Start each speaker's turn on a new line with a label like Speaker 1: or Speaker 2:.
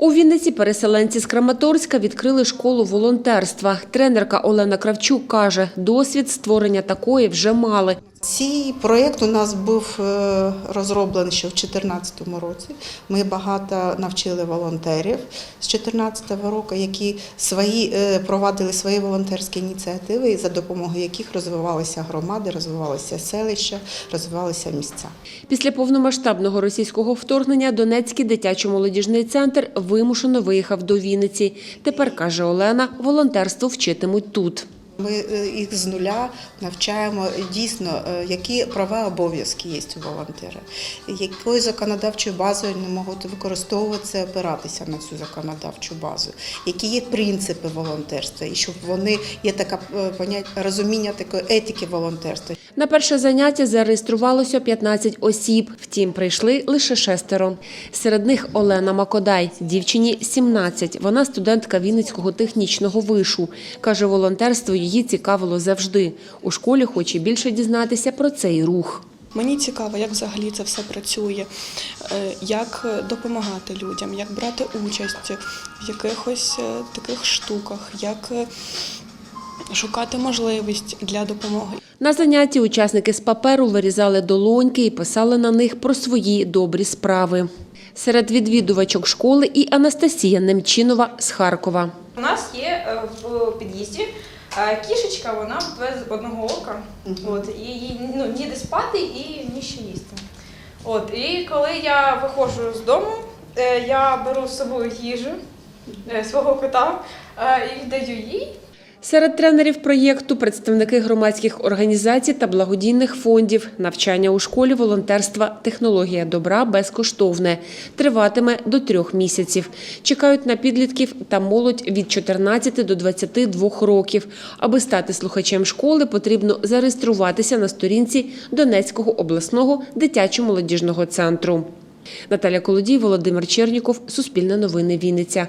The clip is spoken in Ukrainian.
Speaker 1: У Вінниці переселенці з Краматорська відкрили школу волонтерства. Тренерка Олена Кравчук каже, досвід створення такої вже мали.
Speaker 2: Цей проєкт у нас був е, розроблений ще в 2014 році. Ми багато навчили волонтерів з 2014 року, які свої, е, провадили свої волонтерські ініціативи, за допомогою яких розвивалися громади, розвивалися селища, розвивалися місця.
Speaker 1: Після повномасштабного російського вторгнення Донецький дитячо-молодіжний центр вимушено виїхав до Вінниці. Тепер, каже Олена, волонтерство вчитимуть тут.
Speaker 2: Ми е, їх з нуля навчаємо дійсно, е, які права обов'язки є у волонтера, якою законодавчою базою вони можуть використовуватися, опиратися на цю законодавчу базу, які є принципи волонтерства, і щоб вони є таке поняття розуміння такої етики волонтерства.
Speaker 1: На перше заняття зареєструвалося 15 осіб, втім прийшли лише шестеро. Серед них Олена Макодай, дівчині 17. Вона студентка Вінницького технічного вишу. Каже, волонтерство її цікавило завжди. У школі хоче більше дізнатися про цей рух.
Speaker 3: Мені цікаво, як взагалі це все працює, е, як допомагати людям, як брати участь в якихось е, таких штуках, як е, шукати можливість для допомоги.
Speaker 1: На занятті учасники з паперу вирізали долоньки і писали на них про свої добрі справи. Серед відвідувачок школи і Анастасія Немчинова з Харкова.
Speaker 4: У нас є в під'їзді е, кішечка, вона без одного ока. От, і їй ну, ніде спати і ні що їсти. От, і коли я виходжу з дому, е, я беру з собою їжу е, свого кота і віддаю їй.
Speaker 1: Серед тренерів проєкту представники громадських організацій та благодійних фондів. Навчання у школі волонтерства «Технологія добра» безкоштовне. Триватиме до трьох місяців. Чекають на підлітків та молодь від 14 до 22 років. Аби стати слухачем школи, потрібно зареєструватися на сторінці Донецького обласного дитячо-молодіжного центру. Наталя Колодій, Володимир Черніков, Суспільне новини Вінниця.